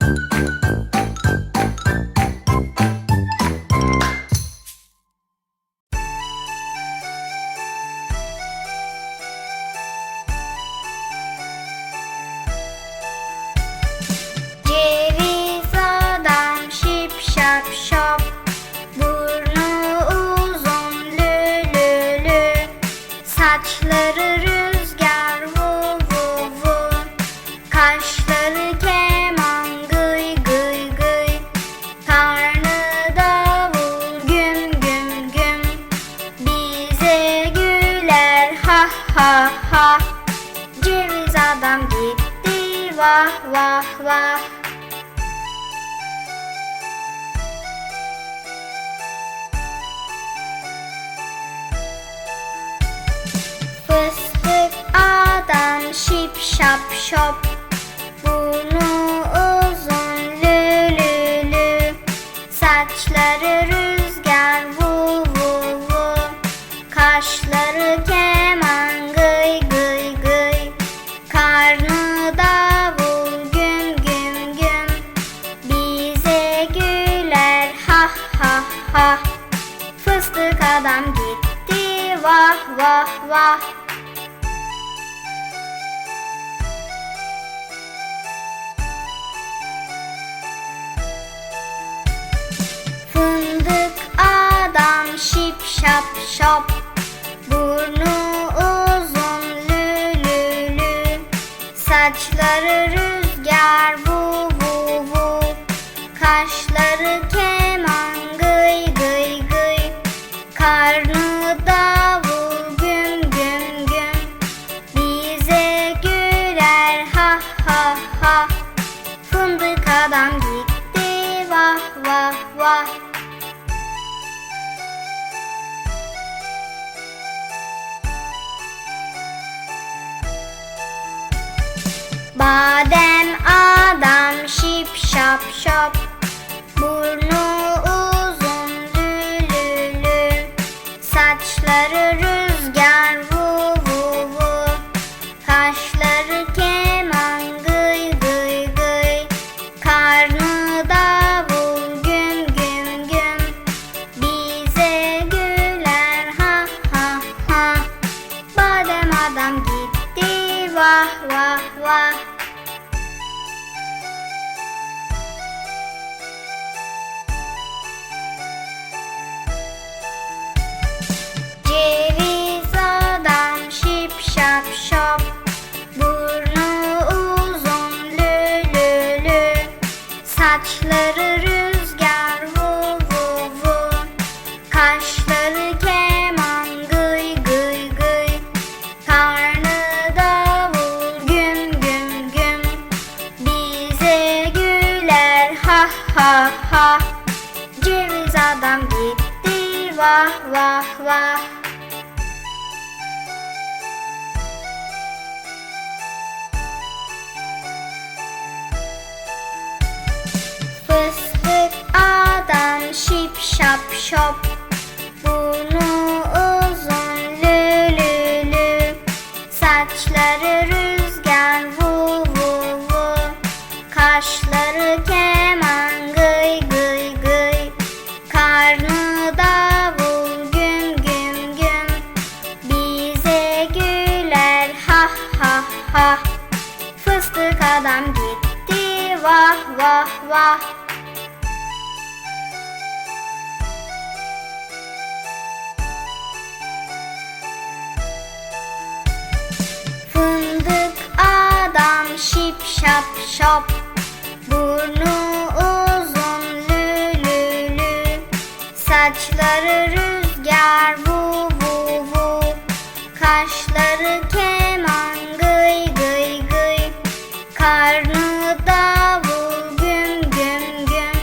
Música şap. Burnu uzun lülülü Saçları rüzgar vu vu vu Kaşları keman gıy gıy gıy Karnı davul güm güm güm Bize güler ha ha ha. Fıstık adam gitti vah vah vah şip şap şop Burnu uzun lülülü Saçları rüzgar vu vu vu. Kaşları keman gıy gıy gıy. Karnı davul güm güm güm. Bize güler ha ha ha. Fındık adam gitti vah vah vah Badem adam şip şap şop Ceviz adam gitti. Vah vah vah. Fıstık adam şip şap şop şap şop Burnu uzun lülülü. Saçları rüzgar vu vu vu. Kaşları keman gıy gıy gıy. Karnı davul güm güm güm.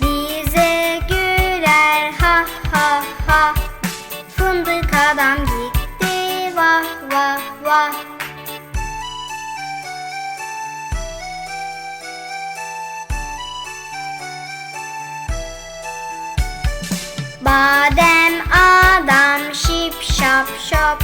Bize güler ha ha ha. Fındık adam gitti vah vah vah Badem adam şip şap şop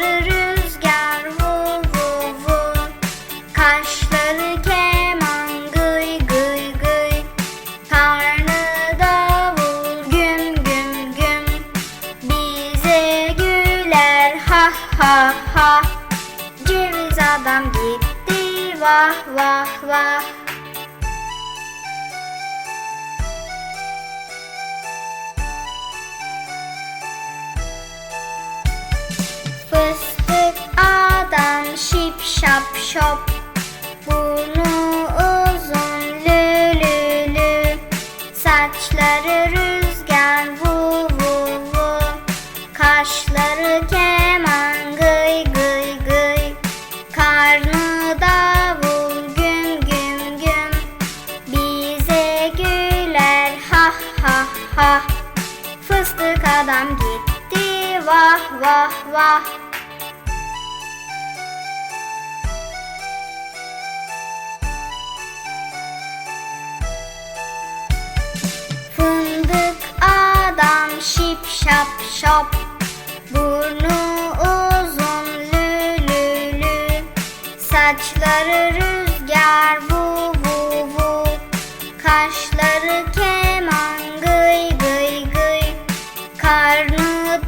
wah wah wah. Adam sheep shop shop. gitti. Vah vah vah. Fındık adam şip şap şop. Burnu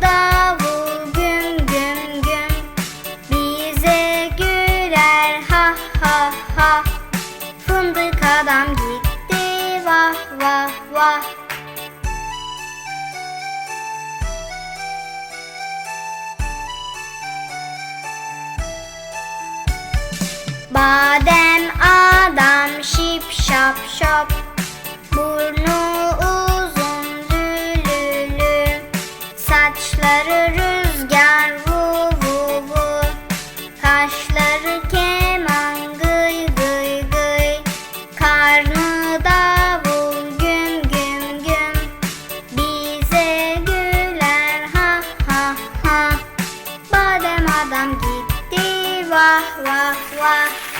davul güm güm güm. Bize güler ha ha ha. Fındık adam gitti vah vah vah. Badem adam şip şap şop. Saçları rüzgar vu vu vu. Keman gıy gıy gıy. Karnı davul güm güm güm. Bize güler ha ha ha. Badem adam gitti vah vah vah.